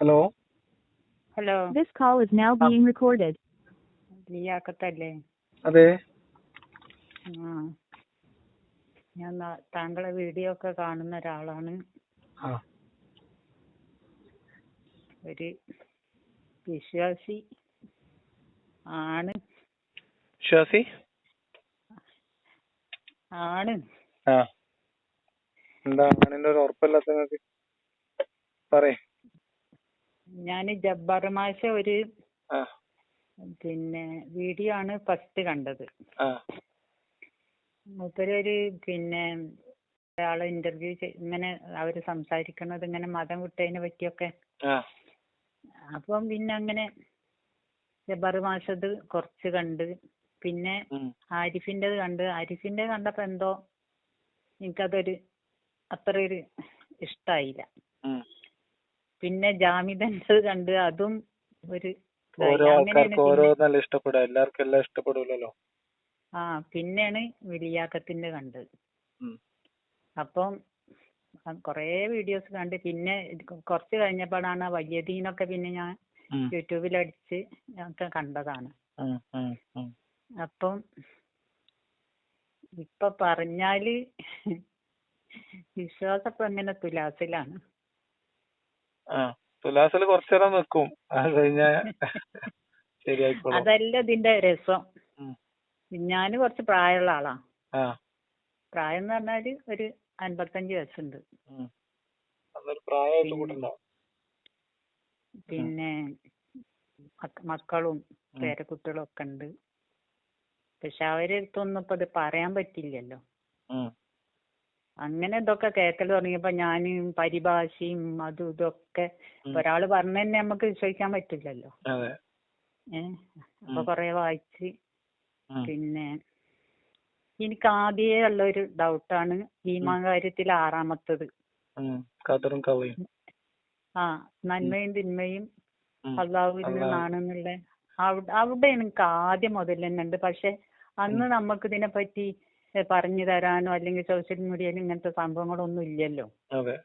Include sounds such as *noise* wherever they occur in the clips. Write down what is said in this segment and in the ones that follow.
Hello hello this call is now being recorded ലിയാക്കത്തല്ലേ അതെ. ആ. ഞാൻ താങ്കളെ വീഡിയോ ഒക്കെ കാണുന്ന ഒരാളാണ്. ആ. ഒരു വിശ്വാസി ആണ്. വിശ്വാസി? ആണ്. ആ. എന്താ അങ്ങനെ ഒരു ഉറപ്പല്ലാത്ത നിങ്ങൾക്ക്? പറയേ. ഞാൻ ജബ്ബാർ മാഷ ഒരു പിന്നെ വീഡിയോ ആണ് ഫസ്റ്റ് കണ്ടത്. മൂപ്പര് ഒരു പിന്നെ ഒരാളെ ഇന്റർവ്യൂ ഇങ്ങനെ അവർ സംസാരിക്കണത് ഇങ്ങനെ മതം വിട്ടതിനെ പറ്റിയൊക്കെ. അപ്പം പിന്നെ അങ്ങനെ ജബ്ബാർ മാഷത് കുറച്ച് കണ്ട്. പിന്നെ. ആരിഫിന്റെത് കണ്ട്. ആരിഫിന്റെ കണ്ടപ്പോ എന്തോ എനിക്കതൊരു അത്ര ഒരു ഇഷ്ടായില്ല. പിന്നെ ജാമിദന്റെത് കണ്ട് അതും ഒരു. ഓരോ ആൾക്കാർക്ക് ഓരോ നല്ല ഇഷ്ടപ്പെടുക എല്ലാവർക്കും എല്ലാം ഇഷ്ടപ്പെടില്ലല്ലോ ആ പിന്നെയാണ് വിളിയാക്കത്തിന്റെ കണ്ടത്. അപ്പം കൊറേ വീഡിയോസ് കണ്ട്. പിന്നെ കുറച്ച് കഴിഞ്ഞപ്പോഴാണ് വയ്യദീനൊക്കെ പിന്നെ ഞാൻ. യൂട്യൂബിൽ അടിച്ച് ഒക്കെ കണ്ടതാണ്. അപ്പം ഇപ്പൊ പറഞ്ഞാൽ വിശ്വാസം ഇപ്പൊ എങ്ങനെ തുലാസിലാണ്. തുലാസിൽ കുറച്ചേരം നിൽക്കും അത് കഴിഞ്ഞ ശരിയായിക്കോളും. അതല്ല ഇതിന്റെ രസം. ഞാൻ കുറച്ച് പ്രായമുള്ള ആളാ. പ്രായം എന്ന് പറഞ്ഞാൽ ഒരു അൻപത്തഞ്ച് വയസ്സുണ്ട്. പിന്നെ- മക്കളും പേരക്കുട്ടികളും ഒക്കെ ഉണ്ട്. പക്ഷെ അവരെ അടുത്തൊന്നും ഇപ്പൊ ഇത് പറയാൻ പറ്റില്ലല്ലോ. അങ്ങനെ ഇതൊക്കെ കേക്കൽ തുടങ്ങിയപ്പോ ഞാൻ പരിഭാഷയും അതും ഇതൊക്കെ ഉം. ഒരാൾ പറഞ്ഞ തന്നെ നമുക്ക് വിശ്വസിക്കാൻ പറ്റില്ലല്ലോ. ഏഹ് അപ്പൊ. കൊറേ വായിച്ച് പിന്നെ എനിക്ക് ആദ്യേ ഉള്ള ഒരു ഡൗട്ടാണ് ഈമാൻ കാര്യത്തിൽ ആറാമത്തത്. ആ നന്മയും തിന്മയും. അള്ളാഹുവിൽ അള്ളാഹു. നിന്നാണെന്നുള്ള അവിടെ എനിക്ക് ആദ്യം മുതൽ തന്നെ ഉണ്ട്. പക്ഷെ അന്ന് നമുക്ക് ഇതിനെപ്പറ്റി ഏ, പറഞ്ഞു തരാനോ അല്ലെങ്കിൽ സോഷ്യൽ മീഡിയയിൽ ഇങ്ങനത്തെ സംഭവങ്ങളൊന്നും ഇല്ലല്ലോ. അതെ.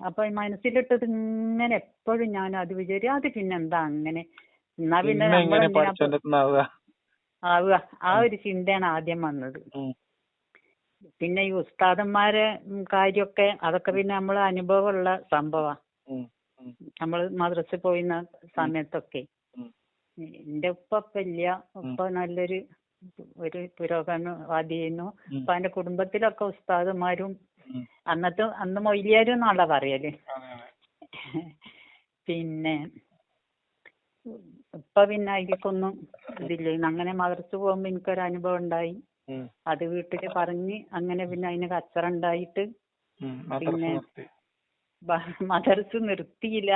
അപ്പൊ മനസ്സിലിട്ടത് ഇങ്ങനെ എപ്പോഴും ഞാൻ അത് വിചാരിക്കും അത് പിന്നെ എന്താ അങ്ങനെ? എന്നാ പിന്നെ നമ്മളെന്തിനാ ആവുക. ആ ഒരു ചിന്തയാണ് ആദ്യം വന്നത്. പിന്നെ ഈ ഉസ്താദന്മാരെ കാര്യമൊക്കെ അതൊക്കെ പിന്നെ നമ്മൾ അനുഭവമുള്ള. ഉം. നമ്മൾ മദ്രസ പോയിരുന്ന സമയത്തൊക്കെ. എന്റെ ഉപ്പ ഇപ്പൊ ഇല്ല. ഉപ്പ നല്ലൊരു ഒരു പുരോഗമനവാദിയായിരുന്നു. അപ്പൊ അവന്റെ കുടുംബത്തിലൊക്കെ ഉസ്താദുമാരും. അന്നത്തെ അന്ന് മൊയ്ലിയാരും എന്നാണല്ലോ പറയൽ. പിന്നെ ഇപ്പൊ പിന്നെ അതിലേക്കൊന്നും ഇതില്ല അങ്ങനെ മദ്രസ പോകുമ്പോ എനിക്കൊരു അനുഭവം ഉണ്ടായി. അത് വീട്ടിൽ പറഞ്ഞ് അങ്ങനെ പിന്നെ അതിന് കച്ചറ ഉണ്ടായിട്ട് പിന്നെ. മദ്രസ നിർത്തിയില്ല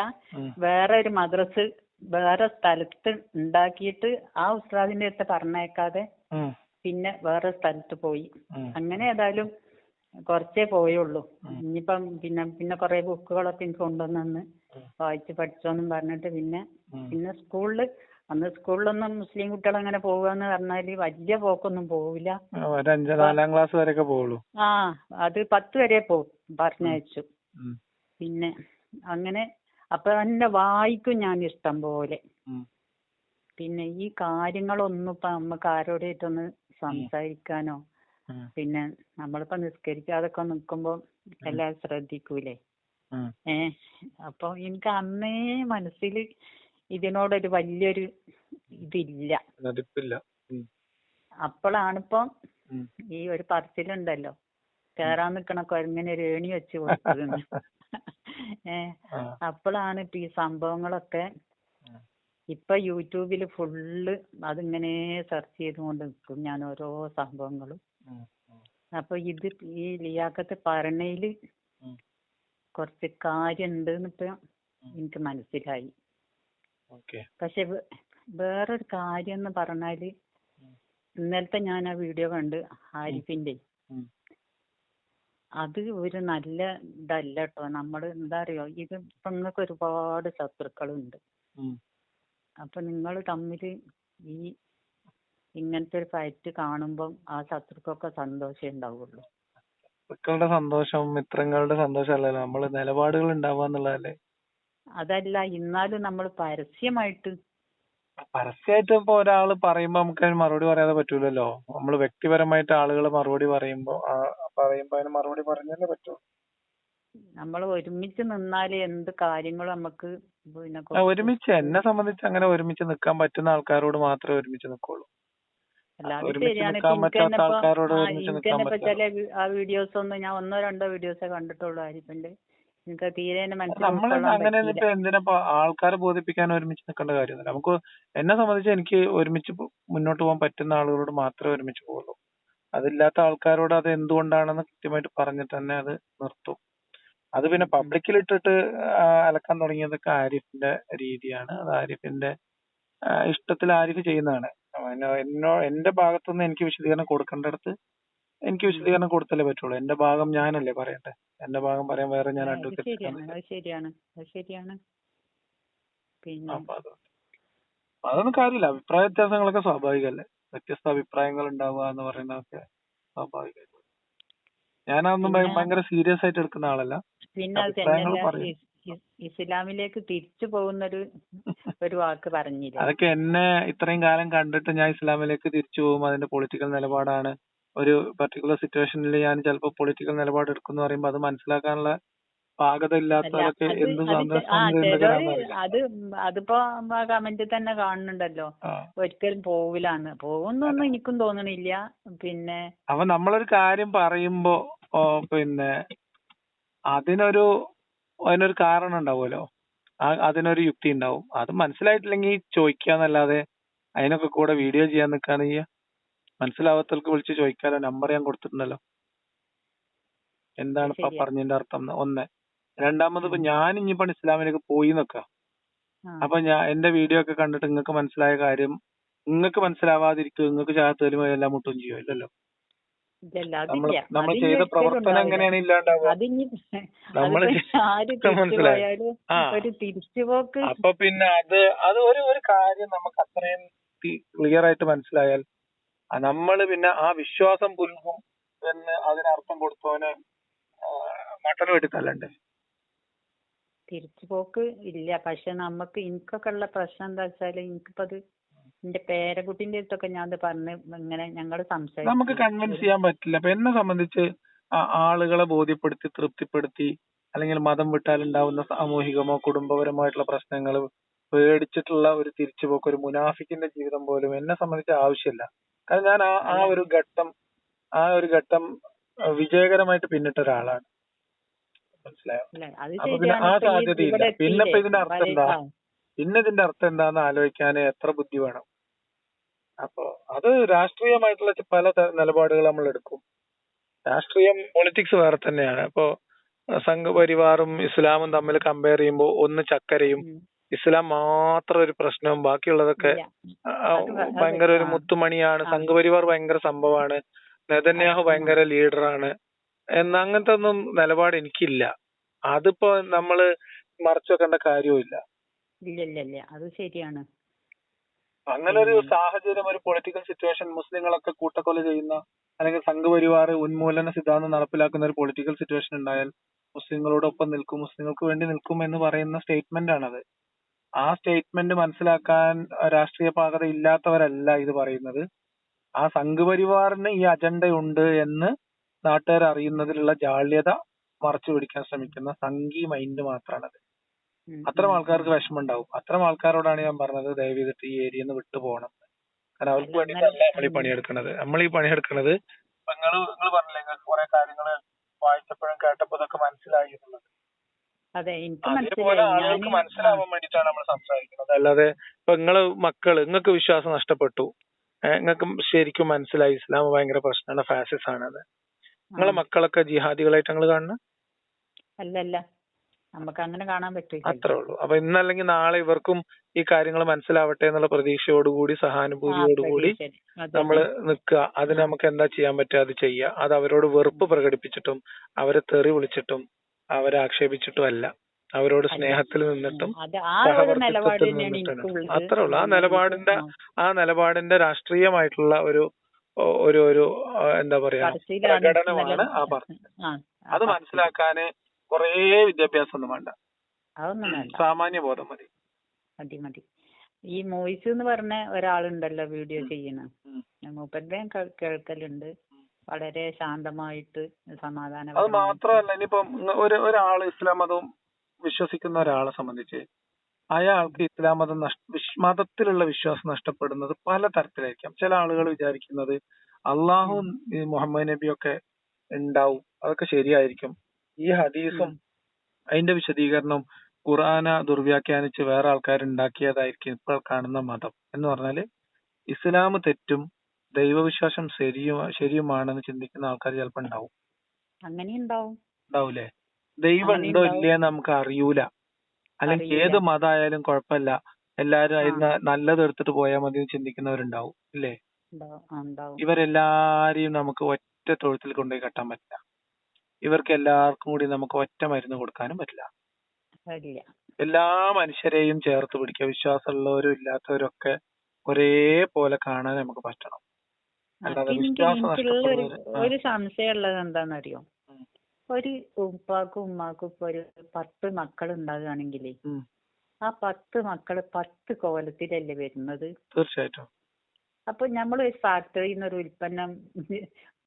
വേറെ ഒരു മദ്രസ് വേറെ സ്ഥലത്ത് ഉണ്ടാക്കിയിട്ട് ആ ഉസ്താദിന്റെ അടുത്ത് പറഞ്ഞേക്കാതെ പിന്നെ വേറെ സ്ഥലത്ത് പോയി. അങ്ങനെ ഏതായാലും കുറച്ചേ പോയുള്ളൂ. ഇനിയിപ്പം പിന്നെ പിന്നെ കുറെ ബുക്കുകളൊക്കെ എനിക്ക് കൊണ്ടുവന്നു. വായിച്ച് പഠിച്ചോന്നും പറഞ്ഞിട്ട് പിന്നെ പിന്നെ സ്കൂളിൽ അന്ന് സ്കൂളിലൊന്നും മുസ്ലിം കുട്ടികൾ അങ്ങനെ പോവാന്ന് പറഞ്ഞാൽ വലിയ പോക്കൊന്നും പോവില്ല. നാലാം ക്ലാസ് വരെയൊക്കെ പോവുള്ളൂ. ആ അത് പത്ത് വരെ പോകും പറഞ്ഞയച്ചു. പിന്നെ അങ്ങനെ അപ്പൊ തന്നെ വായിക്കും ഞാൻ ഇഷ്ടം പോലെ. പിന്നെ ഈ കാര്യങ്ങളൊന്നും ഇപ്പൊ നമുക്ക് ആരോടായിട്ടൊന്ന് സംസാരിക്കാനോ. പിന്നെ നമ്മളിപ്പോ നിസ്കരിക്കാതൊക്കെ നിക്കുമ്പോ എല്ലാരും ശ്രദ്ധിക്കൂലേ. ഏ അപ്പൊ എനിക്ക് അന്നേ മനസ്സിൽ ഇതിനോടൊരു വലിയൊരു ഇതില്ല. അപ്പോഴാണിപ്പം. ഈ ഒരു പറച്ചിലുണ്ടല്ലോ. കേറാൻ നിക്കണ കൊരങ്ങനെ ഒരു ഏണി വെച്ച് കൊടുത്തതെന്ന്. *laughs* ഏ അപ്പളാണ് ഇപ്പൊ ഈ സംഭവങ്ങളൊക്കെ ഇപ്പ യൂട്യൂബിൽ ഫുള്ള് അതിങ്ങനെ സെർച്ച് ചെയ്തുകൊണ്ട് നിൽക്കും ഞാൻ ഓരോ സംഭവങ്ങളും. അപ്പൊ ഇത് ഈ ലിയാക്കത്ത് പറഞ്ഞതിൽ കൊറച്ച് കുറച്ച് കാര്യണ്ട് ഇപ്പൊ എനിക്ക് മനസ്സിലായി. പക്ഷെ വേ- വേറൊരു കാര്യം എന്ന് പറഞ്ഞാൽ ഇന്നലത്തെ ഞാൻ ആ വീഡിയോ കണ്ട് ആരിഫിന്റെ. അത് ഒരു നല്ല ഇതല്ല കേട്ടോ നമ്മൾ എന്താ അറിയോ? ഇത് ഇപ്പൊ നിങ്ങൾക്ക് ഒരുപാട് ശത്രുക്കളുണ്ട്. അപ്പൊ നിങ്ങൾ തമ്മിൽ ഈ ഇങ്ങനത്തെ ഒരു ഫൈറ്റ് കാണുമ്പം ആ ശത്രുക്കൊക്കെ സന്തോഷം ഉണ്ടാവുള്ളൂ മക്കളുടെ സന്തോഷം മിത്രങ്ങളുടെ സന്തോഷം അല്ലല്ലോ നമ്മൾ നിലപാടുകൾ ഉണ്ടാവുക എന്നുള്ളതല്ലേ? അതല്ല എന്നാലും നമ്മൾ പരസ്യമായിട്ട് പരസ്യമായിട്ട് ഇപ്പൊ ഒരാൾ പറയുമ്പോ നമുക്ക് മറുപടി പറയാതെ പറ്റൂലല്ലോ? നമ്മൾ വ്യക്തിപരമായിട്ട് ആളുകൾ മറുപടി പറയുമ്പോ ആ പറയുമ്പോ അതിന് മറുപടി പറഞ്ഞല്ലേ പറ്റൂ? നമ്മൾ ഒരുമിച്ച് നിന്നാൽ എന്ത് കാര്യങ്ങളും നമുക്ക് പിന്നെ ഒരുമിച്ച് എന്നെ സംബന്ധിച്ച് അങ്ങനെ ഒരുമിച്ച് നിൽക്കാൻ പറ്റുന്ന ആൾക്കാരോട് മാത്രമേ ഒരുമിച്ച് നിൽക്കുള്ളൂ ആ വീഡിയോസ് ഒന്നും ഞാൻ ഒന്നോ രണ്ടോ വീഡിയോസേ കണ്ടിട്ടുള്ളൂ ആരിഫിന്റെ എനിക്ക് തീരെ അങ്ങനെ എന്തിനാ ആൾക്കാരെ ബോധിപ്പിക്കാൻ ഒരുമിച്ച് നിൽക്കേണ്ട കാര്യമൊന്നുമില്ല. നമുക്ക് എന്നെ സംബന്ധിച്ച് എനിക്ക് ഒരുമിച്ച് മുന്നോട്ട് പോകാൻ പറ്റുന്ന ആളുകളോട് മാത്രമേ ഒരുമിച്ച് പോകുള്ളൂ അതില്ലാത്ത ആൾക്കാരോട് അത് എന്തുകൊണ്ടാണെന്ന് കൃത്യമായിട്ട് പറഞ്ഞിട്ട് തന്നെ അത് നിർത്തും. അത് പിന്നെ പബ്ലിക്കിൽ ഇട്ടിട്ട് അലക്കാൻ തുടങ്ങിയതൊക്കെ ആരിഫിന്റെ രീതിയാണ്. അത് ആരിഫിന്റെ ഇഷ്ടത്തിൽ ആരിഫ് ചെയ്യുന്നതാണ്. എന്നോ എന്റെ ഭാഗത്തുനിന്ന് എനിക്ക് വിശദീകരണം കൊടുക്കേണ്ടടുത്ത് എനിക്ക് വിശദീകരണം കൊടുത്തല്ലേ പറ്റുള്ളൂ. എന്റെ ഭാഗം ഞാനല്ലേ പറയട്ടെ എന്റെ ഭാഗം പറയാൻ വേറെ ഞാൻ ശരിയാണ്. അപ്പൊ അതൊന്നും കാര്യമില്ല. അഭിപ്രായ വ്യത്യാസങ്ങളൊക്കെ സ്വാഭാവികമല്ലേ? വ്യത്യസ്ത അഭിപ്രായങ്ങൾ ഉണ്ടാവുക എന്ന് പറയുന്നതൊക്കെ സ്വാഭാവികമായിട്ട്. ഞാനൊന്നും ഭയങ്കര സീരിയസ് ആയിട്ട് എടുക്കുന്ന ആളല്ല. പിന്നെ അത് തന്നെയല്ല ഇസ്ലാമിലേക്ക് തിരിച്ചു പോകുന്നൊരു *laughs* ഒരു വാക്ക് പറഞ്ഞില്ല. അതൊക്കെ എന്നെ ഇത്രയും കാലം കണ്ടിട്ട് ഞാൻ ഇസ്ലാമിലേക്ക് തിരിച്ചു പോകും. അതിന്റെ പൊളിറ്റിക്കൽ നിലപാടാണ്. ഒരു പർട്ടിക്കുലർ സിറ്റുവേഷനിൽ ഞാൻ ചിലപ്പോൾ പൊളിറ്റിക്കൽ നിലപാട് എടുക്കുന്നു പറയുമ്പോൾ അത് മനസ്സിലാക്കാനുള്ള പാകത ഇല്ലാത്തവരൊക്കെ എന്ത് അത് അതിപ്പോ കമന്റിൽ തന്നെ കാണുന്നുണ്ടല്ലോ. ഒരിക്കലും പോവില്ലാന്ന്. പോകുന്നൊന്നും എനിക്കും തോന്നണില്ല. പിന്നെ അപ്പൊ നമ്മളൊരു കാര്യം പറയുമ്പോ പിന്നെ അതിനൊരു അതിനൊരു കാരണം ഉണ്ടാവുമല്ലോ. ആ അതിനൊരു യുക്തി ഉണ്ടാവും. അത് മനസ്സിലായിട്ടില്ലെങ്കിൽ ചോദിക്കാന്നല്ലാതെ അതിനൊക്കെ കൂടെ വീഡിയോ ചെയ്യാൻ നിൽക്കാണ് ചെയ്യുക മനസ്സിലാവാത്തവർക്ക് വിളിച്ച് ചോദിക്കാലോ. നമ്പർ ഞാൻ കൊടുത്തിട്ടുണ്ടല്ലോ. എന്താണ് ഇപ്പൊ പറഞ്ഞതിന്റെ അർത്ഥം ഒന്ന്. രണ്ടാമത് ഇപ്പൊ ഞാൻ ഇനിയിപ്പോ ഇസ്ലാമിലേക്ക് പോയി നിക്കാം. അപ്പൊ ഞാൻ എന്റെ വീഡിയോ ഒക്കെ കണ്ടിട്ട് നിങ്ങൾക്ക് മനസ്സിലായ കാര്യം നിങ്ങൾക്ക് മനസ്സിലാവാതിരിക്കും നിങ്ങൾക്ക് ചാകത്ത് വരുമ്പോ എല്ലാം മുട്ടും ചെയ്യും ഇല്ലല്ലോ. നമ്മൾ ചെയ്ത പ്രവർത്തനം എങ്ങനെയാണ് ഇല്ലാണ്ടാവുക? മനസ്സിലായോ? അപ്പൊ പിന്നെ അത് അത് ഒരു ഒരു കാര്യം നമുക്ക് അത്രയും ക്ലിയർ ആയിട്ട് മനസ്സിലായാൽ നമ്മൾ പിന്നെ ആ വിശ്വാസം പുൽകും എന്ന് അതിനർത്ഥം കൊടുത്തവന് മട്ടൻ വെട്ടി തല്ലണ്ടേ തിരിച്ചുപോക്ക് ഇല്ല. പക്ഷെ നമുക്ക് എനിക്കൊക്കെ ഉള്ള പ്രശ്നം എന്താ വെച്ചാൽ എനിക്കിപ്പോ അത് എന്റെ പേരക്കുട്ടിന്റെ അടുത്തൊക്കെ ഞാൻ പറഞ്ഞ് ഇങ്ങനെ ഞങ്ങൾ സംസാരിച്ചു നമുക്ക് കൺവിൻസ് ചെയ്യാൻ പറ്റില്ല. അപ്പൊ എന്നെ സംബന്ധിച്ച് ആളുകളെ ബോധ്യപ്പെടുത്തി തൃപ്തിപ്പെടുത്തി അല്ലെങ്കിൽ മതം വിട്ടാൽ ഉണ്ടാവുന്ന സാമൂഹികമോ കുടുംബപരമായിട്ടുള്ള പ്രശ്നങ്ങൾ പേടിച്ചിട്ടുള്ള ഒരു തിരിച്ചുപോക്ക് ഒരു മുനാഫിക്കിന്റെ ജീവിതം പോലും എന്നെ സംബന്ധിച്ച് ആവശ്യമില്ല. കാരണം ഞാൻ ആ ആ ഒരു ഘട്ടം ആ ഒരു ഘട്ടം വിജയകരമായിട്ട് പിന്നിട്ട ഒരാളാണ്. മനസ്സിലായോ? അപ്പൊ പിന്നെ ആ സാധ്യതയില്ല. ഇവിടെ പിന്നെ ഇപ്പൊ ഇതിന്റെ അർത്ഥം എന്താ? പിന്നെ ഇതിന്റെ അർത്ഥം എന്താന്ന് ആലോചിക്കാൻ എത്ര ബുദ്ധി വേണം? അപ്പൊ അത് രാഷ്ട്രീയമായിട്ടുള്ള പല നിലപാടുകൾ നമ്മൾ എടുക്കും. രാഷ്ട്രീയം പൊളിറ്റിക്സ് വേറെ തന്നെയാണ്. അപ്പോ സംഘപരിവാറും ഇസ്ലാമും തമ്മിൽ കമ്പയർ ചെയ്യുമ്പോൾ ഒന്ന് ചക്കരയും ഇസ്ലാം മാത്രം ഒരു പ്രശ്നവും ബാക്കിയുള്ളതൊക്കെ ഭയങ്കര ഒരു. മുത്തുമണിയാണ്. സംഘപരിവാർ ഭയങ്കര സംഭവമാണ് നെതന്യാഹു ഭയങ്കര ഭയങ്കര ലീഡറാണ് എന്ന അങ്ങനത്തെ ഒന്നും നിലപാട് എനിക്കില്ല. അതിപ്പോ നമ്മൾ മറച്ചു വെക്കേണ്ട ഇല്ല ഇല്ല അത് ശരിയാണ്. അങ്ങനെ ഒരു സാഹചര്യം ഒരു പൊളിറ്റിക്കൽ സിറ്റുവേഷൻ മുസ്ലിങ്ങളൊക്കെ കൂട്ടക്കൊല ചെയ്യുന്ന അല്ലെങ്കിൽ സംഘപരിവാർ ഉന്മൂലന സിദ്ധാന്തം നടപ്പിലാക്കുന്ന ഒരു പൊളിറ്റിക്കൽ സിറ്റുവേഷൻ ഉണ്ടായാൽ മുസ്ലിങ്ങളോടൊപ്പം നിൽക്കും മുസ്ലിങ്ങൾക്ക് വേണ്ടി നിൽക്കും എന്ന് പറയുന്ന സ്റ്റേറ്റ്മെന്റ് ആണത് ആ സ്റ്റേറ്റ്മെന്റ് മനസ്സിലാക്കാൻ രാഷ്ട്രീയ പാകത ഇല്ലാത്തവരല്ല ഇത് പറയുന്നത്. ആ സംഘപരിവാറിന് ഈ അജണ്ടയുണ്ട് എന്ന് നാട്ടുകാർ അറിയുന്നതിലുള്ള ജാള്യത മറച്ചു പിടിക്കാൻ ശ്രമിക്കുന്ന സംഘി മൈൻഡ് മാത്രമാണത് അത് അത്തരം ആൾക്കാർക്ക്. വിഷമം ഉണ്ടാവും അത്തരം ആൾക്കാരോടാണ് ഞാൻ പറഞ്ഞത് ദയവ് ചെയ്തിട്ട് ഈ ഏരിയയിൽ നിന്ന് വിട്ടു പോകണം. കാരണം അവർക്ക് വേണ്ടിയിട്ടല്ല നമ്മൾ ഈ. പണിയെടുക്കുന്നത്. നമ്മൾ ഈ പണിയെടുക്കുന്നത് നിങ്ങൾ നിങ്ങൾ പറഞ്ഞില്ലേ നിങ്ങൾക്ക് കുറെ കാര്യങ്ങൾ വായിച്ചപ്പോഴും കേട്ടപ്പോ ഇതൊക്കെ മനസ്സിലായി എന്നുള്ളത്. അതേപോലെ ആളുകൾക്ക് മനസ്സിലാവാൻ വേണ്ടിട്ടാണ് നമ്മൾ സംസാരിക്കുന്നത്. അല്ലാതെ ഇപ്പൊ നിങ്ങൾ മക്കൾ നിങ്ങൾക്ക് വിശ്വാസം നഷ്ടപ്പെട്ടു. നിങ്ങൾക്ക് ശരിക്കും മനസ്സിലായി. ഇസ്ലാം ഭയങ്കര പ്രശ്നമാണ് ഫാസിസ് ആണത് നിങ്ങളെ മക്കളൊക്കെ ജിഹാദികളായിട്ട് നിങ്ങൾ കാണുന്നത് അല്ലല്ല. അല്ല നമുക്ക് അങ്ങനെ കാണാൻ പറ്റില്ല അത്രേ ഉള്ളൂ. അപ്പൊ ഇന്നല്ലെങ്കിൽ നാളെ ഇവർക്കും ഈ കാര്യങ്ങൾ മനസ്സിലാവട്ടെ എന്നുള്ള പ്രതീക്ഷയോടുകൂടി സഹാനുഭൂതിയോടുകൂടി നമ്മൾ നിൽക്കുക. അതിന് നമുക്ക് എന്താ ചെയ്യാൻ പറ്റുക? അത് ചെയ്യുക. അത് അവരോട് വെറുപ്പ് പ്രകടിപ്പിച്ചിട്ടും അവരെ തെറി വിളിച്ചിട്ടും അവരെ ആക്ഷേപിച്ചിട്ടും അല്ല. അവരോട് സ്നേഹത്തിൽ നിന്നിട്ടും സഹവർത്തിത്വത്തിൽ നിന്നിട്ടും അത്രേ ഉള്ളൂ. ആ നിലപാടിന്റെ ആ, നിലപാടിന്റെ രാഷ്ട്രീയമായിട്ടുള്ള ഒരു ഒരു ഒരു എന്താ പറയാ പ്രകടനമാണ് ആ പറഞ്ഞത്. അത്. മനസ്സിലാക്കാന് കുറേ വിദ്യാഭ്യാസം ഒന്നും വേണ്ട. സാമാന്യ ബോധം മതി. മതി മതി. ഈ മോയിസ് എന്ന് പറഞ്ഞ ഒരാളുണ്ടല്ലോ വീഡിയോ ചെയ്യണ. മൂപ്പരുടെ കേൾ- കേൾക്കലുണ്ട്. വളരെ ശാന്തമായിട്ട് സമാധാനം അത് മാത്രമല്ല ഇനിയിപ്പം ഒരു ഒരാൾ ഇസ്ലാം മതം വിശ്വസിക്കുന്ന ഒരാളെ സംബന്ധിച്ച് അയാൾക്ക് ഇസ്ലാം മതം മതത്തിലുള്ള വിശ്വാസം നഷ്ടപ്പെടുന്നത് പല തരത്തിലായിരിക്കാം ചില ആളുകൾ വിചാരിക്കുന്നത് അള്ളാഹു മുഹമ്മദ് മുഹമ്മദ് നബിയൊക്കെ ഉണ്ടാവും. അതൊക്കെ ശരിയായിരിക്കും. ഈ ഹദീസും അതിന്റെ വിശദീകരണം ഖുർആന ദുർവ്യാഖ്യാനിച്ച് വേറെ ആൾക്കാർ ഉണ്ടാക്കിയതായിരിക്കും ഇപ്പോൾ കാണുന്ന മതം. എന്ന് പറഞ്ഞാൽ ഇസ്ലാം തെറ്റും ദൈവവിശ്വാസം ശരിയും ശരിയുമാണെന്ന് ചിന്തിക്കുന്ന ആൾക്കാർ ചിലപ്പോ ഉണ്ടാവും. അങ്ങനെ ഉണ്ടാവും ഉണ്ടാവൂലേ? ദൈവം ഉണ്ടോ ഇല്ലേ നമുക്ക് അറിയൂല. അല്ലെങ്കിൽ. ഏത് മതമായാലും കുഴപ്പമില്ല. എല്ലാരും അതിന്ന് നല്ലത് എടുത്തിട്ട് പോയാൽ മതി എന്ന് ചിന്തിക്കുന്നവരുണ്ടാവും ഇല്ലേ? ഇവരെല്ലാരെയും നമുക്ക് ഒറ്റ തൊഴുത്തിൽ കൊണ്ടുപോയി കെട്ടാൻ പറ്റില്ല. ഇവർക്ക് എല്ലാവർക്കും കൂടി നമുക്ക് ഒറ്റ മരുന്ന് കൊടുക്കാനും പറ്റില്ല. എല്ലാ മനുഷ്യരെയും ചേർത്ത് പിടിക്കുക. വിശ്വാസമുള്ളവരും ഇല്ലാത്തവരും ഒക്കെ ഒരേപോലെ കാണാൻ നമുക്ക് പറ്റണം. അല്ലാതെ വിശ്വാസം ഒരു നഷ്ടപ്പെടുന്നത് ആ. സംശയം ഉള്ളത് എന്താണെന്നറിയോ. ഒരു ഉപ്പാക്കും ഉമ്മാക്കും ഇപ്പൊ ഒരു പത്ത് മക്കൾ ഉണ്ടാകുകയാണെങ്കിലേ. ആ പത്ത് മക്കൾ പത്ത് കോലത്തിലല്ലേ വരുന്നത്? തീർച്ചയായിട്ടും. അപ്പൊ നമ്മൾ ഒരു ഫാക്ടറിയിൽ നിന്ന് ഒരു ഉൽപ്പന്നം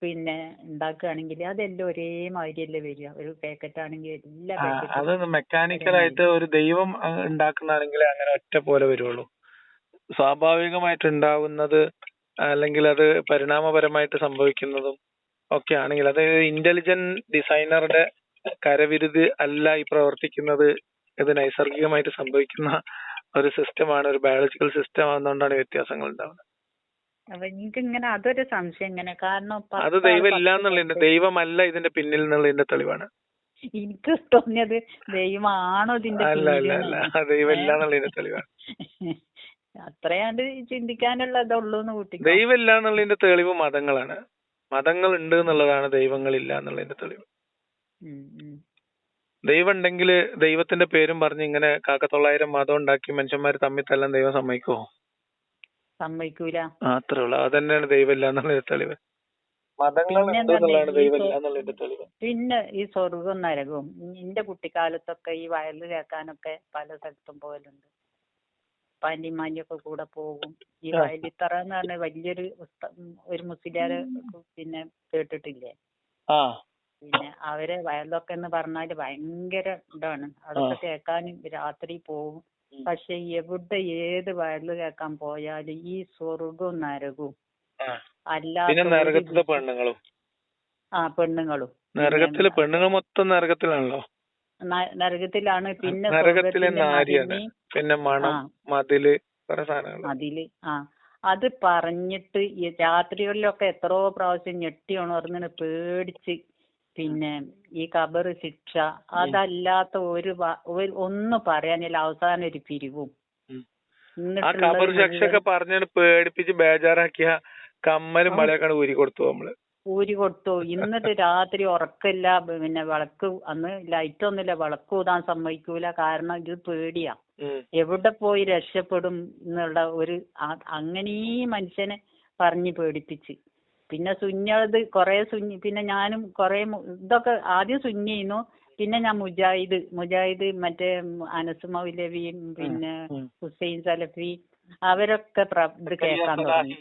പിന്നെ ഉണ്ടാക്കുകയാണെങ്കിൽ അതെല്ലാം ഒരേ ഒരേമാതിരിയല്ലേ വരിക. ഒരു പാക്കറ്റ് ആണെങ്കിൽ എല്ലാ ആ, അത് പാക്കറ്റും മെക്കാനിക്കലായിട്ട് ഒരു ദൈവം ഉണ്ടാക്കുന്നതാണെങ്കിൽ അങ്ങനെ ഒറ്റ പോലെ വരുള്ളൂ. സ്വാഭാവികമായിട്ട് ഉണ്ടാവുന്നത് അല്ലെങ്കിൽ അത് പരിണാമപരമായിട്ട് സംഭവിക്കുന്നതും ഒക്കെ ആണെങ്കിൽ അതായത് ഇന്റലിജന്റ് ഡിസൈനറുടെ കരവിരുത് അല്ല ഈ പ്രവർത്തിക്കുന്നത് ഇത് നൈസർഗികമായിട്ട് സംഭവിക്കുന്ന ഒരു സിസ്റ്റമാണ് ഒരു ബയോളജിക്കൽ സിസ്റ്റം ആവുന്നതുകൊണ്ടാണ് വ്യത്യാസങ്ങൾ ഉണ്ടാവുന്നത്. ഇങ്ങനെ അതൊരു സംശയം ഇങ്ങനെ കാരണം അത് ദൈവം ഇല്ല എന്നുള്ളതിന്റെ ദൈവമല്ല ഇതിന്റെ പിന്നിൽ എന്നുള്ളതിന്റെ തെളിവാണ്. എനിക്ക് തോന്നിയത് ദൈവമാണോ ഇതിന്റെ അല്ല അല്ല അല്ല. ദൈവം ഇല്ല എന്നുള്ളതിന്റെ തെളിവാണ്. അത്രയാണ്ട് ചിന്തിക്കാനുള്ള ഇതുള്ളൂ എന്ന് കൂട്ടി ദൈവം ഇല്ല എന്നുള്ളതിന്റെ തെളിവ് മതങ്ങളാണ്. മതങ്ങൾ ഉണ്ട് എന്നുള്ളതാണ് ദൈവങ്ങളില്ല എന്നുള്ളതിന്റെ തെളിവ്. ദൈവം ഉണ്ടെങ്കിൽ ദൈവത്തിന്റെ പേരും പറഞ്ഞ് ഇങ്ങനെ കാക്കത്തൊള്ളായിരം മതം ഉണ്ടാക്കി മനുഷ്യന്മാർ തമ്മിൽ തല്ലാൻ ദൈവം സമ്മതിക്കോ സമ്മതിക്കൂല. അത്രേ ഉള്ളു. അത് തന്നെയാണ് ദൈവം ഇല്ല എന്നുള്ളതിന്റെ തെളിവ് മതങ്ങൾ പിന്നെ ഉണ്ട് ഈ ഇല്ല എന്നുള്ളതിന്റെ തെളിവ്. പിന്നെ ഈ സ്വർഗവും നരകവും നിന്റെ കുട്ടിക്കാലത്തൊക്കെ ഈ വയലിൽ കേൾക്കാനൊക്കെ പല സ്ഥലത്തും പോകലുണ്ട് പാന്റിമാനിയൊക്കെ കൂടെ പോകും. ഈ. വയലിത്തറ എന്ന് പറഞ്ഞ വലിയൊരു ഉസ്ത- ഒരു മുസ്ലിയാര് പിന്നെ കേട്ടിട്ടില്ലേ? ആ. പിന്നെ അവരെ വയലൊക്കെ എന്ന് പറഞ്ഞാൽ ഭയങ്കര ഇതാണ്. അതൊക്കെ ആ. രാത്രി പോകും. പക്ഷെ എവിടെ ഏത് വയലു കേൾക്കാൻ പോയാലും ഈ സ്വർഗവും നരകവും ആ. അല്ലാത്ത പെണ്ണുങ്ങളും. ആ പെണ്ണുങ്ങളും. നരകത്തിൽ പെണ്ണുങ്ങൾ മൊത്തം നരകത്തിലാണല്ലോ? നരകത്തിലാണ് പിന്നെ നരകത്തിലെ നാരിയാണ് പിന്നെ മണം. മതിൽ അതിൽ ആ അത് പറഞ്ഞിട്ട് രാത്രികളിലൊക്കെ എത്രയോ പ്രാവശ്യം ഞെട്ടി ഉണർന്നിന് പേടിച്ച് പിന്നെ ഈ കബറ് ശിക്ഷ അതല്ലാത്ത ഒരു ഒന്നും പറയാനില്ല അവസാനം ഒരു പിരിവും. ആ കബർ മുഴുവൻ പറഞ്ഞിട്ട് പേടിപ്പിച്ച് ബേജാറാക്കിയ കമ്മലും ആ. വളയൊക്കെ ഊരി കൊടുത്തു നമ്മൾ ഊരി കൊടുത്തു. ഇന്നിട്ട് രാത്രി ഉറക്കമില്ല പിന്നെ വിളക്ക് അന്ന് ലൈറ്റ് ഒന്നുമില്ല. വിളക്ക് ഊതാൻ സമ്മതിക്കൂല. കാരണം ഇത് പേടിയാ. എവിടെ പോയി രക്ഷപ്പെടും എന്നുള്ള ഒരു അങ്ങനെ ഈ മനുഷ്യനെ പറഞ്ഞ് പേടിപ്പിച്ച്. പിന്നെ സുഞ്ഞത് കൊറേ സുന്നി പിന്നെ ഞാനും കൊറേ ഇതൊക്കെ ആദ്യം സുന്നിയിരുന്നു പിന്നെ ഞാൻ മുജാഹിദ് മുജാഹിദ് മറ്റേ അനസ് മൗലവിയും പിന്നെ ഹുസൈൻ സലഫി അവരൊക്കെ ഇത് കേൾക്കാൻ തുടങ്ങി.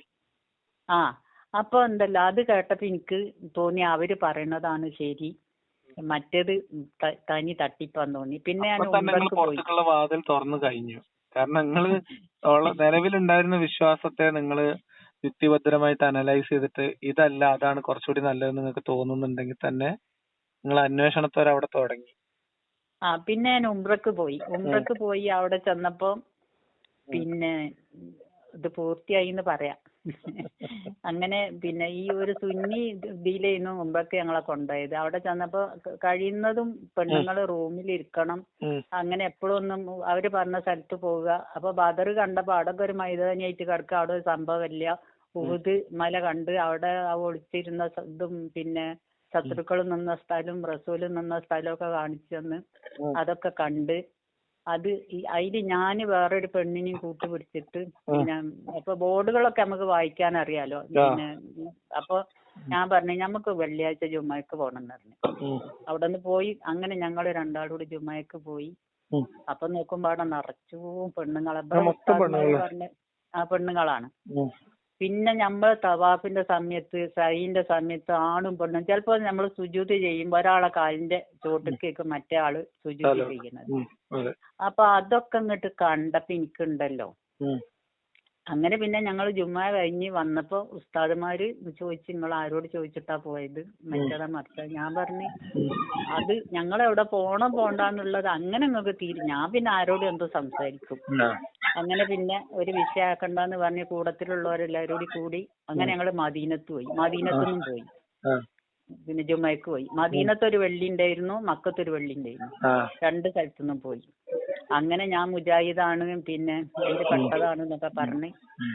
ആ അപ്പൊ എന്തല്ല അത് കേട്ടപ്പോ എനിക്ക് തോന്നി അവർ പറയണതാണ് ശരി. മറ്റേത് തനി തട്ടിപ്പാന്ന് തോന്നി. പിന്നെ ഞാൻ നിങ്ങൾ പുറത്തേക്കുള്ള വാതിൽ തുറന്നു കഴിഞ്ഞു. കാരണം നിങ്ങൾ നിലവിലുണ്ടായിരുന്ന വിശ്വാസത്തെ നിങ്ങൾ യുക്തിഭദ്രമായിട്ട് അനലൈസ് ചെയ്തിട്ട് ഇതല്ല അതാണ് കുറച്ചുകൂടി നല്ലതെന്ന് നിങ്ങൾക്ക് തോന്നുന്നുണ്ടെങ്കിൽ തന്നെ നിങ്ങൾ അന്വേഷണത്തോടെ അവിടെ തുടങ്ങി. ആ പിന്നെ ഞാൻ ഉംറക്ക് പോയി. ഉംറക്ക് പോയി അവിടെ ചെന്നപ്പോ പിന്നെ ഇത് പൂർത്തിയായി എന്ന് പറയാം. *laughs* അങ്ങനെ പിന്നെ ഈ ഒരു സുന്നി ഡീൽ ചെയ്യുന്ന മുമ്പൊക്കെ ഞങ്ങളെ കൊണ്ടുപോയത്. അവിടെ ചെന്നപ്പോ കഴിയുന്നതും പെണ്ണുങ്ങൾ റൂമിൽ ഇരിക്കണം അങ്ങനെ എപ്പോഴും ഒന്നും അവർ പറഞ്ഞ സ്ഥലത്ത് പോവുക. അപ്പൊ ബദർ കണ്ടപ്പോ അവിടെ ഒരു മൈതാനിയായിട്ട് കിടക്കുക. അവിടെ ഒരു സംഭവമില്ല. ഉഹുദ് മല കണ്ട് അവിടെ ആ ഒളിച്ചിരുന്ന ഇതും പിന്നെ ശത്രുക്കൾ നിന്ന സ്ഥലവും റസൂൽ നിന്ന സ്ഥലമൊക്കെ കാണിച്ചു തന്ന് അതൊക്കെ കണ്ട് അത് അതിൽ ഞാൻ വേറൊരു പെണ്ണിനെയും കൂട്ടുപിടിച്ചിട്ട് പിന്നെ അപ്പൊ ബോർഡുകളൊക്കെ നമുക്ക് വായിക്കാൻ അറിയാലോ പിന്നെ അപ്പൊ ഞാൻ പറഞ്ഞു നമുക്ക് വെള്ളിയാഴ്ച ജുമ്മയ്ക്ക് പോകണം എന്ന് പറഞ്ഞു. അവിടുന്ന് അവിടെ നിന്ന് പോയി അങ്ങനെ ഞങ്ങൾ രണ്ടാളും കൂടി ജുമ്മയ്ക്ക് പോയി. അപ്പൊ നോക്കുമ്പോ അവിടെ നിറച്ചു പെണ്ണുങ്ങളെ. പെണ്ണുങ്ങളാ? ആ പെണ്ണുങ്ങളാണ്. പിന്നെ നമ്മൾ തവാഫിന്റെ സമയത്ത് സൈന്റെ സമയത്ത് ആണും പെണ്ണും ചിലപ്പോ നമ്മൾ സുജൂത് ചെയ്യുമ്പോൾ ഒരാളെ കാലിന്റെ ചോട്ടിക്കേക്ക് മറ്റേ ആൾ സുജൂത്. ചെയ്യുന്നത് അപ്പൊ അതൊക്കെ ഇങ്ങോട്ട് കണ്ടപ്പോ എനിക്കുണ്ടല്ലോ. അങ്ങനെ പിന്നെ ഞങ്ങൾ ജുമാ കഴിഞ്ഞ് വന്നപ്പോ ഉസ്താദുമാര് ചോദിച്ചു നിങ്ങൾ ആരോട് ചോദിച്ചിട്ടാ പോയത്? മറ്റേതാ മറിച്ച ഞാൻ പറഞ്ഞു അത് ഞങ്ങൾ എവിടെ പോണം പോണ്ടാന്നുള്ളത് അങ്ങനെ നിങ്ങൾക്ക് തീരും ഞാൻ പിന്നെ ആരോട് എന്തോ സംസാരിക്കും. അങ്ങനെ പിന്നെ ഒരു വിഷയാക്കണ്ടെന്ന് പറഞ്ഞ് കൂടത്തിലുള്ളവരെല്ലാരും കൂടി കൂടി അങ്ങനെ ഞങ്ങൾ മദീനത്ത് പോയി. മദീനത്തുനിന്നും പോയി. പിന്നെ ജുമ്മയ്ക്ക് പോയി. മദീനത്ത് ഒരു വെള്ളി ഉണ്ടായിരുന്നു മക്കത്ത് ഒരു വെള്ളി ഉണ്ടായിരുന്നു. രണ്ട് സ്ഥലത്തുനിന്നും പോയി. അങ്ങനെ ഞാൻ മുജാഹിദാണ് പിന്നെ എന്റെ പെട്ടതാണ് എന്നൊക്കെ പറഞ്ഞ്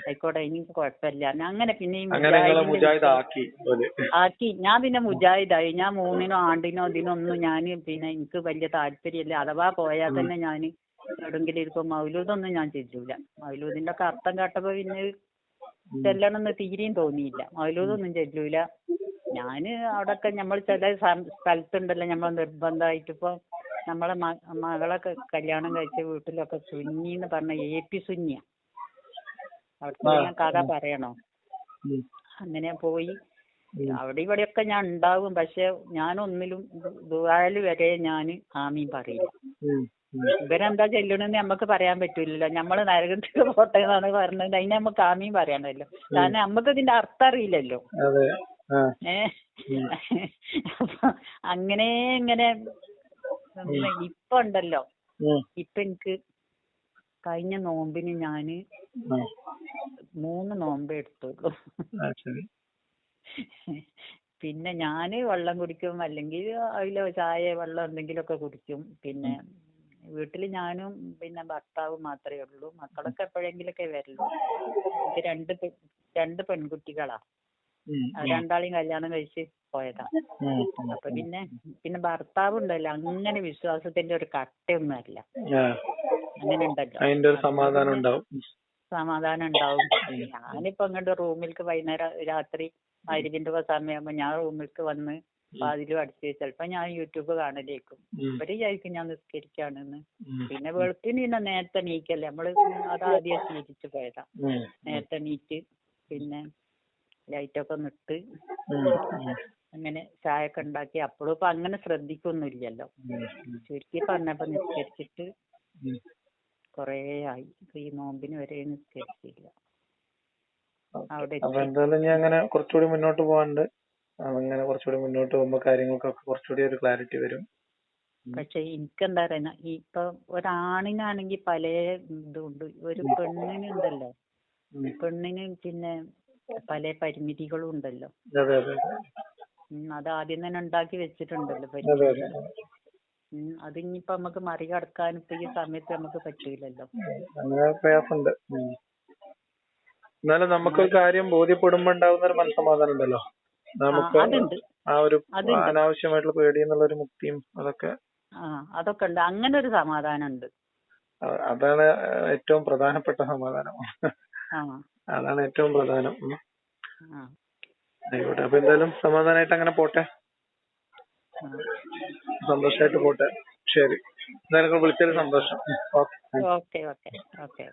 ആയിക്കോട്ടെ ഇനി കുഴപ്പമില്ല. അങ്ങനെ പിന്നെ ഈ മുജാഹിദിന്റെ ആക്കി. ഞാൻ പിന്നെ മുജാഹിദായി. ഞാൻ മൂന്നിനോ ആണ്ടിനോ ഇതിനൊന്നും ഞാൻ പിന്നെ എനിക്ക് വലിയ താല്പര്യമില്ല. അഥവാ പോയാൽ തന്നെ ഞാൻ എവിടെങ്കിലും ഇരിക്കും മൗലൂദൊന്നും ഞാൻ ചെല്ലൂല മൗലൂദിന്റെ ഒക്കെ അർത്ഥം കേട്ടപ്പോ പിന്നെ ചെല്ലണമെന്ന് തീരെയും തോന്നിയില്ല. മൗലൂദൊന്നും ചെല്ലൂല. ഞാൻ അവിടൊക്കെ നമ്മൾ ചില സ്ഥലത്തുണ്ടല്ലോ നമ്മൾ നിർബന്ധമായിട്ട് ഇപ്പൊ നമ്മളെ മകളൊക്കെ കല്യാണം കഴിച്ച വീട്ടിലൊക്കെ സുന്നി എന്ന് പറഞ്ഞ എ പി സുന്നിയ അവിടുത്തെ കഥ പറയണോ? അങ്ങനെ പോയി. അവിടെ ഇവിടെയൊക്കെ ഞാൻ ഉണ്ടാവും. പക്ഷെ ഞാനൊന്നിലും ദുബായിൽ വരെ ഞാൻ ആമീൻ പറയില്ല. ഇവരെന്താ ചെല്ലണെന്ന് നമുക്ക് പറയാൻ പറ്റൂലല്ലോ. നമ്മൾ നരകത്തിൽ പോട്ടെ എന്നാണ് പറഞ്ഞത്. അതിന് നമുക്ക് ആമീൻ പറയണല്ലോ കാരണം നമുക്ക് ഇതിന്റെ അർത്ഥം അറിയില്ലല്ലോ. അതെ. ആ. ഏ? അങ്ങനെ ഇങ്ങനെ ഇപ്പൊ ഉണ്ടല്ലോ. ഇപ്പൊ എനിക്ക് കഴിഞ്ഞ നോമ്പിന് ഞാൻ മൂന്ന് നോമ്പേ എടുത്തുള്ളൂ. പിന്നെ ഞാൻ വെള്ളം കുടിക്കും അല്ലെങ്കിൽ അതിലോ ചായ വെള്ളം എന്തെങ്കിലുമൊക്കെ കുടിക്കും. പിന്നെ വീട്ടിൽ ഞാനും പിന്നെ ഭർത്താവും മാത്രമേ ഉള്ളൂ. മക്കളൊക്കെ എപ്പോഴെങ്കിലൊക്കെ വരുള്ളൂ എനിക്ക് രണ്ട് രണ്ട് പെൺകുട്ടികളാ. രണ്ടാളെയും കല്യാണം കഴിച്ച് പോയതാ. അപ്പൊ പിന്നെ പിന്നെ ഭർത്താവ് ഉണ്ടല്ലോ അങ്ങനെ വിശ്വാസത്തിന്റെ ഒരു കട്ടയൊന്നും അല്ല. ആ. അങ്ങനെ ഉണ്ടല്ലോ അതിന്റെ ഒരു സമാധാനം ഉണ്ടാവും. ഞാനിപ്പോ അങ്ങോട്ട് റൂമിലേക്ക് വൈകുന്നേരം രാത്രി മരുവിന്റെ സമയമാകുമ്പോ ഞാൻ റൂമിലേക്ക് വന്ന് വാതിലും അടിച്ച് ചിലപ്പോ ഞാൻ യൂട്യൂബ് കാണലേക്കും. അവർ ഇവർ വിചാരിക്കും ഞാൻ നിസ്കരിക്കാണെന്ന്. പിന്നെ വെളുപ്പിന് പിന്നെ നേരത്തെ നീക്കല്ലേ നമ്മൾ അതാദ്യം ശീലിച്ച് പോയതാ. നേരത്തെ നീറ്റ് പിന്നെ ലൈറ്റൊക്കെ നിട്ട് ഉം. ഉം. അങ്ങനെ ചായ ഒക്കെ ഉണ്ടാക്കി. അപ്പോഴും ഇപ്പൊ അങ്ങനെ ശ്രദ്ധിക്കൊന്നുമില്ലല്ലോ. ചുരുക്കി പറഞ്ഞപ്പോ നിസ്കരിച്ചിട്ട്. കൊറേ ആയി. ഈ നോമ്പിന് വരെ നിസ്കരിച്ചില്ല. അവിടെ അപ്പൊ എന്തായാലും ഇനി അങ്ങനെ കുറച്ചുകൂടി മുന്നോട്ട് പോകാണ്ട് അങ്ങനെ കുറച്ചുകൂടി മുന്നോട്ട് പോകുമ്പോ കാര്യങ്ങൾക്കൊക്കെ കുറച്ചുകൂടി ഒരു ക്ലാരിറ്റി വരും. പക്ഷെ എനിക്കെന്താ പറയുന്ന ഇപ്പൊ ഒരാണിനാണെങ്കിൽ പല ഇതുണ്ട്. ഒരു പെണ്ണിനുണ്ടല്ലോ. പെണ്ണിന് പിന്നെ പല പരിമിതികളും ഉണ്ടല്ലോ അതെ ആദ്യം തന്നെ ഉണ്ടാക്കി വെച്ചിട്ടുണ്ടല്ലോ പരിമിതി അതെ അതിനിപ്പോ നമുക്ക് മറികടക്കാൻ ഇപ്പൊ ഈ സമയത്ത് നമുക്ക് പറ്റൂലല്ലോ. പ്രയാസമുണ്ട്. എന്നാലും നമുക്കൊരു കാര്യം ബോധ്യപ്പെടുമ്പോ ഉണ്ടാവുന്ന ഒരു മനസ്സമാധാനം ഉണ്ടല്ലോ. നമുക്ക് ആ ഒരു. അനാവശ്യമായിട്ടുള്ള പേടി എന്നുള്ള ഒരു മുക്തിയും അതൊക്കെ അതൊക്കെ ഉണ്ട്. അങ്ങനെ ഒരു സമാധാനം ഉണ്ട്. അതാണ് ഏറ്റവും പ്രധാനപ്പെട്ട സമാധാനം. അതാണ് ഏറ്റവും പ്രധാനം. ആയിക്കോട്ടെ. അപ്പൊ എന്തായാലും സമാധാനമായിട്ട് അങ്ങനെ പോട്ടെ. സന്തോഷായിട്ട് പോട്ടെ. ശരി. എന്തായാലും വിളിച്ചതിൽ സന്തോഷം. ഓക്കെ. Okay okay.